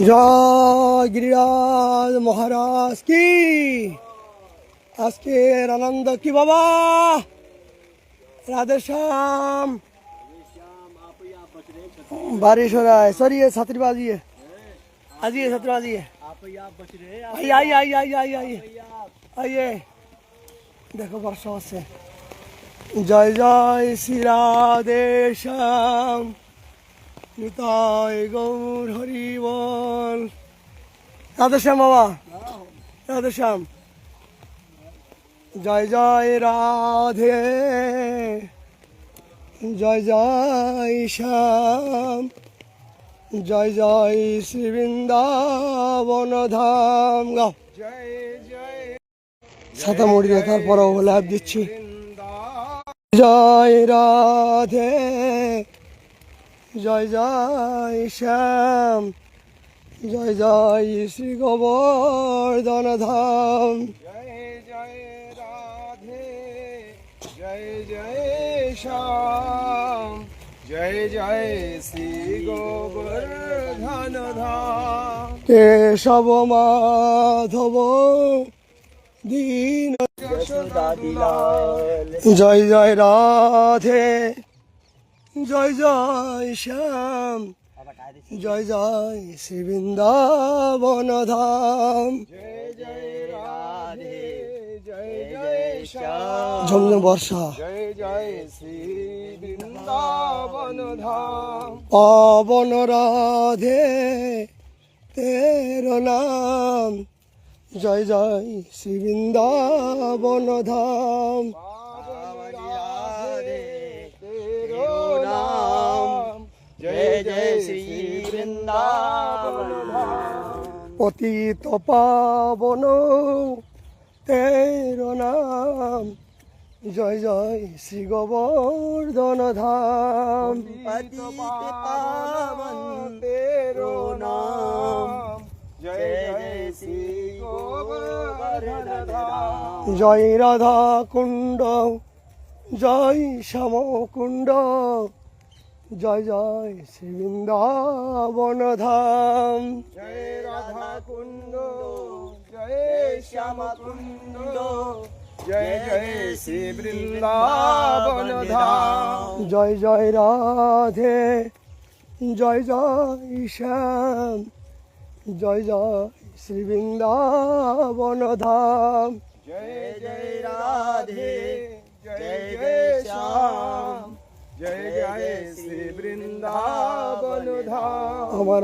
জয় গিরিরাজ মহারাজ কি আজকের আনন্দ কি বাবা রাধে শ্যাম बारिश हो रहा है सर ये छतरी बाजी है आइए छतरी बाजी है आइए आइए आइए आइए आइए आइए आइए देखो वर्षा से जय जय श्री राधे श्याम নিতাই গৌর হরি বল। রাধেশ্যাম বাবা। রাধেশ্যাম। জয় জয় রাধে। জয় জয় শ্যাম। জয় জয় শ্রী বৃন্দাবন ধাম ছাতা মুড়ি দেখার পরও লাভ দিচ্ছি। জয় রাধে। জয় জয় শ্যাম জয় জয় শ্রী গোবর্ধন ধাম জয় জয় রাধে জয় জয় শ্যাম জয় জয় শ্রী গোবর্ধন ধাম কেশব মাধব দীন জয় জয় রাধে। জয় জয় শ্যাম, জয় জয় শ্রী বৃন্দাবন ধাম ঝমঝম বর্ষা। পাবন রাধে, তের নাম। জয় জয় শ্রী বৃন্দাবন ধাম শ্রী বৃন্দাবন পতিত পাবন তের নাম। জয় জয় শ্রী গোবর্ধন ধাম। তেরো নাম। জয় জয় শ্রী গোবর্ধন ধাম। জয় রাধা কুণ্ড জয় শ্যাম কুণ্ড জয় জয় শ্রী বৃন্দাবন ধাম জয় রাধা কুণ্ড জয় শ্যাম কুণ্ড জয় জয় শ্রী বৃন্দাবন ধাম জয় জয় রাধে জয় জয় শ্যাম জয় জয় শ্রী বৃন্দাবন ধাম জয় জয় রাধে জয় জয় শ্যাম। জয় শ্রী বৃন্দাবন ধাম আমার